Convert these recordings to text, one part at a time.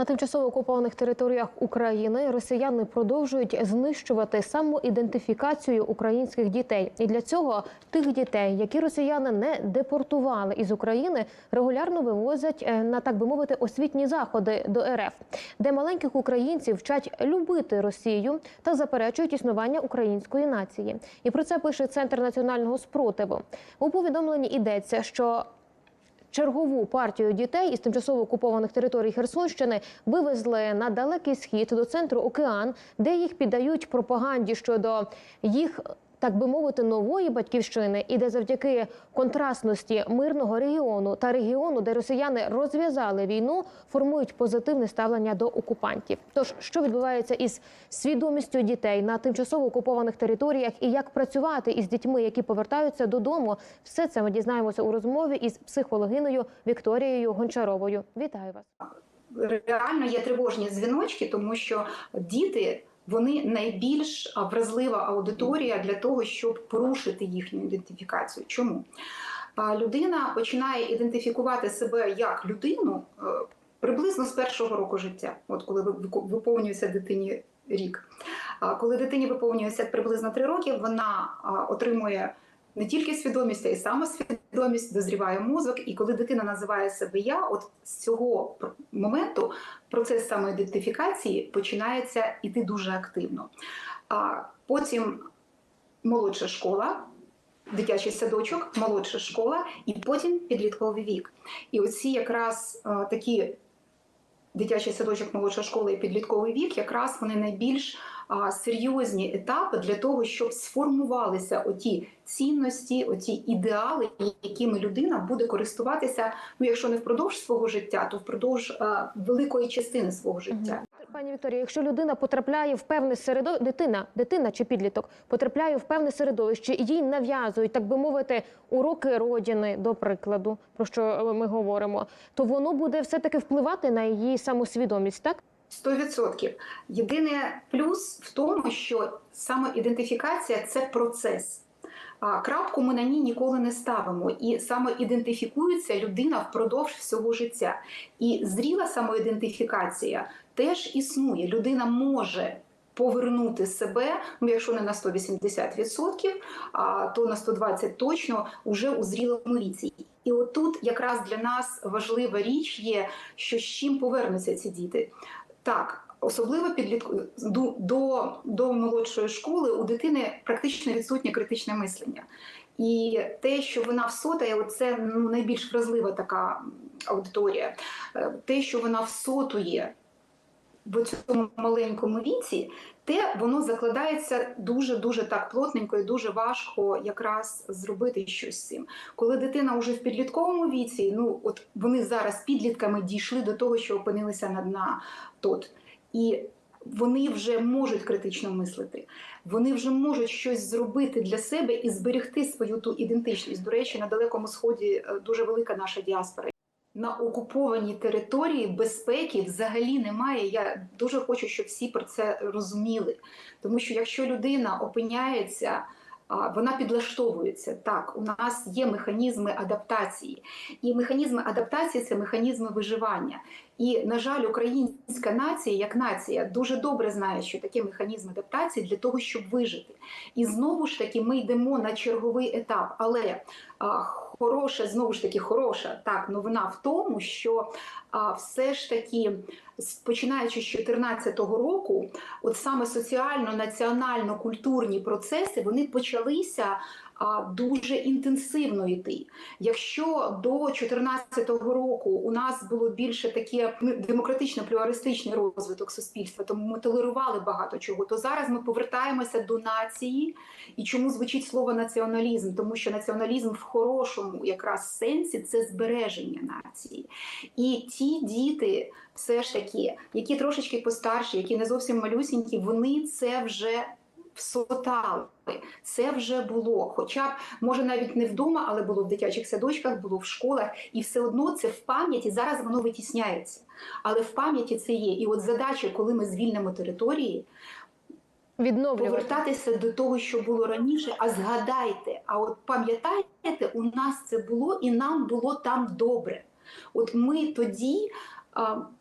На тимчасово окупованих територіях України росіяни продовжують знищувати самоідентифікацію українських дітей. І для цього тих дітей, які росіяни не депортували із України, регулярно вивозять е, на так би мовити освітні заходи до РФ, де маленьких українців вчать любити Росію та заперечують існування української нації. І про це пише Центр національного спротиву. У повідомленні йдеться, що Чергову партію дітей із тимчасово окупованих територій Херсонщини вивезли на далекий схід до центру Океан, де їх піддають пропаганді щодо їх. Так би мовити, нової батьківщини, і де завдяки контрастності мирного регіону та регіону, де росіяни розв'язали війну, формують позитивне ставлення до окупантів. Тож, що відбувається із свідомістю дітей на тимчасово окупованих територіях, і як працювати із дітьми, які повертаються додому, все це ми дізнаємося у розмові із психологиною Вікторією Гончаровою. Вітаю вас. реально є тривожні дзвіночки, тому що діти вони найбільш вразлива аудиторія для того, щоб порушити їхню ідентифікацію. Чому людина починає ідентифікувати себе як людину е, приблизно з першого року життя, от коли виповнюється дитині рік. Коли дитині виповнюється приблизно три роки, вона отримує не тільки свідомість, а й самосвідомість, дозріває мозок. І коли дитина називає себе я, от з цього моменту процес самоідентифікації починається іти дуже активно. А потім молодша школа. Дитячий садочок, молодша школа, і потім підлітковий вік. І оці якраз е, такі дитячий садочок, молодша школа і підлітковий вік, якраз вони найбільш серйозні етапи для того, щоб сформувалися оті цінності, оті ідеали, якими людина буде користуватися. Ну, якщо не впродовж свого життя, то впродовж великої частини свого життя. Пані Вікторія, якщо людина потрапляє в певне середовище, дитина, дитина чи підліток потрапляє в певне середовище, і їй нав'язують, так би мовити, уроки родини, до прикладу, про що е, ми говоримо, то воно буде все таки впливати на її самосвідомість, так? 100%. Єдине плюс в тому, що самоідентифікація це процес. Крапку ми на ній ніколи не ставимо, і самоідентифікується людина впродовж всього життя. І зріла самоідентифікація теж існує. Людина може повернути себе, ну якщо не на 180%, а то на 120% точно уже у зрілому віці. І отут якраз для нас важлива річ є, що з чим повернуться ці діти. Так, особливо підлітку до, до, до молодшої школи у дитини практично відсутнє критичне мислення. І те, що вона всотає, це ну, найбільш вразлива така аудиторія. Е, Те, що вона всотує в цьому маленькому віці, те воно закладається дуже дуже так плотненько і дуже важко якраз зробити щось з цим. Коли дитина вже в підлітковому віці, ну от вони зараз підлітками дійшли до того, що опинилися на дна тот. І вони вже можуть критично мислити, вони вже можуть щось зробити для себе і зберегти свою ту ідентичність. До речі, на далекому сході е, дуже велика наша діаспора. На окупованій території безпеки взагалі немає. Я дуже хочу, щоб всі про це розуміли. Тому що якщо людина опиняється, вона підлаштовується. Так, у нас є механізми адаптації, і механізми адаптації це механізми виживання. І, на жаль, українська нація, як нація, дуже добре знає, що таке механізм адаптації для того, щоб вижити. І знову ж таки, ми йдемо на черговий етап. Але а, хороша, знову ж таки, хороша так новина в тому, що а, все ж таки, починаючи з 2014 року, от саме соціально-національно-культурні процеси вони почалися дуже інтенсивно йти. Якщо до 2014 року у нас було більше таке ну, демократично-плюаристичний розвиток суспільства, тому ми толерували багато чого, то зараз ми повертаємося до нації. І чому звучить слово націоналізм? Тому що націоналізм в хорошому якраз сенсі це збереження нації. І ті діти, все ж таки, які трошечки постарші, які не зовсім малюсінькі, вони це вже всотали. Це вже було, хоча б може навіть не вдома, але було в дитячих садочках, було в школах, і все одно це в пам'яті. Зараз воно витісняється, але в пам'яті це є. І от задача, коли ми звільнимо території, Відновлювати. повертатися до того, що було раніше. А згадайте, а от пам'ятаєте, у нас це було і нам було там добре. От ми тоді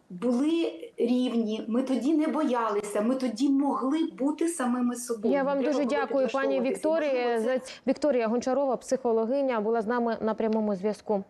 були рівні. Ми тоді не боялися. Ми тоді могли бути самими собою. Я вам дуже дякую, пані. Вікторія. Вікторія Гончарова, психологиня, була з нами на прямому зв'язку.